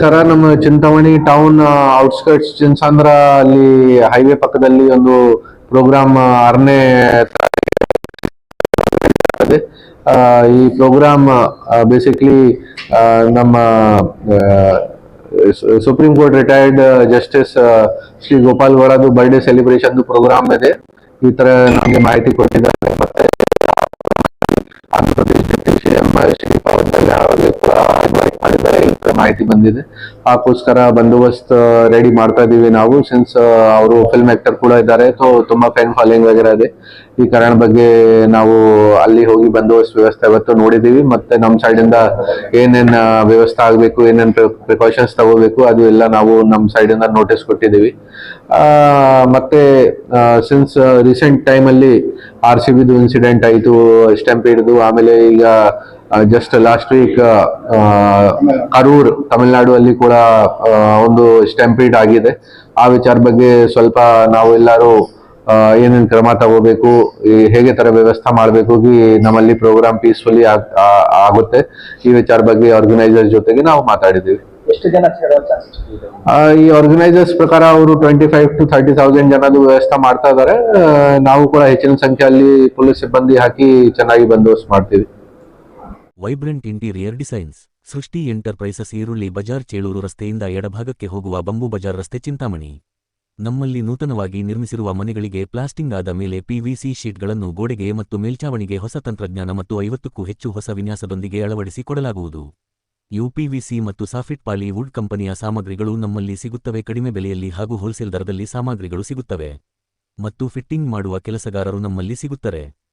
ನಮಸ್ಕಾರ ನಮ್ಮ Chintamani town outskirts ಚಿನ್ಸಾಂದ್ರ ಅಲ್ಲಿ ಹೈವೇ ಪಕ್ಕದಲ್ಲಿ ಒಂದು ಪ್ರೋಗ್ರಾಮ್ ಆರನೇ. ಈ ಪ್ರೋಗ್ರಾಮ್ ಬೇಸಿಕ್ಲಿ ನಮ್ಮ Supreme Court retired justice Shri Gopal ಗೌಡದು birthday celebration program ಇದೆ ಈ ತರ ನಮಗೆ ಮಾಹಿತಿ ಕೊಟ್ಟಿದ್ದಾರೆ ಮಾಹಿತಿ ಬಂದಿದೆ. ಅದಕ್ಕೋಸ್ಕರ ಬಂದೋಬಸ್ತ್ ರೆಡಿ ಮಾಡ್ತಾ ಇದೀವಿ ನಾವು. ಸಿನ್ಸ್ ಅವರು ಫಿಲ್ಮ್ ಆಕ್ಟರ್ ಕೂಡ ಇದ್ದಾರೆ ಸೊ ತುಂಬಾ ಫ್ಯಾನ್ ಫಾಲೋಯಿಂಗ್ ವಗೇರಾ ಇದೆ ಈ ಕಾರಣ ಬಗ್ಗೆ ನಾವು ಅಲ್ಲಿ ಹೋಗಿ ಬಂದೋಬಸ್ತ್ ವ್ಯವಸ್ಥೆ ಇವತ್ತು ನೋಡಿದೀವಿ. ಮತ್ತೆ ನಮ್ಮ ಇಂದ ಏನೇನ್ ವ್ಯವಸ್ಥೆ ಆಗ್ಬೇಕು, ಏನೇನ್ ಪ್ರಿಕಾಷನ್ಸ್ ತಗೋಬೇಕು, ಅದು ಎಲ್ಲ ನಾವು ನಮ್ಮ ಇಂದ ನೋಟಿಸ್ ಕೊಟ್ಟಿದ್ದೀವಿ ಮತ್ತೆ ಸಿನ್ಸ್ ರೀಸೆಂಟ್ ಟೈಮ್ ಅಲ್ಲಿ ಆರ್ ಸಿ ಬಿದು ಇನ್ಸಿಡೆಂಟ್ ಆಯಿತು ಹಿಡಿದು ಆಮೇಲೆ ಈಗ just last week Karur Tamil Nadu ಅಲ್ಲಿ ಕೂಡ ಒಂದು ಸ್ಟೆಂಪೀಡ್ ಆಗಿದೆ. ಆ ವಿಚಾರ ಬಗ್ಗೆ ಸ್ವಲ್ಪ ನಾವು ಎಲ್ಲರೂ ಏನೇನ್ ಕ್ರಮ ತಗೋಬೇಕು ಹೇಗೆ ತರ ವ್ಯವಸ್ಥೆ ಮಾಡಬೇಕು ನಮ್ಮಲ್ಲಿ ಪ್ರೋಗ್ರಾಮ್ ಪೀಸ್ಫುಲಿ ಆಗುತ್ತೆ. ಈ ವಿಚಾರ ಬಗ್ಗೆ ಆರ್ಗನೈಸರ್ ಜೊತೆಗೆ ನಾವು ಮಾತಾಡಿದ್ದೀವಿ. ಆ, ಈ ಆರ್ಗನೈಸರ್ಸ್ ಪ್ರಕಾರ ಅವರು twenty five to thirty thousand ಜನದ್ದು ವ್ಯವಸ್ಥೆ ಮಾಡ್ತಾ ಇದ್ದಾರೆ. ನಾವು ಕೂಡ ಹೆಚ್ಚಿನ ಸಂಖ್ಯೆಯಲ್ಲಿ ಪೊಲೀಸ್ ಸಿಬ್ಬಂದಿ ಹಾಕಿ ಚೆನ್ನಾಗಿ ಬಂದೋಬಸ್ತ್ ಮಾಡ್ತೀವಿ. Vibrant interior designs. Srishti enterprises ಈರುಳ್ಳಿ ಬಜಾರ್ ಚೇಳೂರು ರಸ್ತೆಯಿಂದ ಎಡಭಾಗಕ್ಕೆ ಹೋಗುವ ಬಂಬು ಬಜಾರ್ ರಸ್ತೆ ಚಿಂತಾಮಣಿ. ನಮ್ಮಲ್ಲಿ ನೂತನವಾಗಿ ನಿರ್ಮಿಸಿರುವ ಮನೆಗಳಿಗೆ ಪ್ಲಾಸ್ಟಿಂಗ್ ಆದ ಮೇಲೆ ಪಿವಿಸಿ ಶೀಟ್ಗಳನ್ನು ಗೋಡೆಗೆ ಮತ್ತು ಮೇಲ್ಛಾವಣಿಗೆ ಹೊಸ ತಂತ್ರಜ್ಞಾನ ಮತ್ತು ಐವತ್ತಕ್ಕೂ ಹೆಚ್ಚು ಹೊಸ ವಿನ್ಯಾಸದೊಂದಿಗೆ ಅಳವಡಿಸಿ ಕೊಡಲಾಗುವುದು. ಯುಪಿವಿಸಿ ಮತ್ತು ಸಾಫಿಟ್ ಪಾಲಿ ವುಡ್ ಕಂಪನಿಯ ಸಾಮಗ್ರಿಗಳು ನಮ್ಮಲ್ಲಿ ಸಿಗುತ್ತವೆ. ಕಡಿಮೆ ಬೆಲೆಯಲ್ಲಿ ಹಾಗೂ ಹೋಲ್ಸೇಲ್ ದರದಲ್ಲಿ ಸಾಮಗ್ರಿಗಳು ಸಿಗುತ್ತವೆ. ಮತ್ತು ಫಿಟ್ಟಿಂಗ್ ಮಾಡುವ ಕೆಲಸಗಾರರು ನಮ್ಮಲ್ಲಿ ಸಿಗುತ್ತಾರೆ.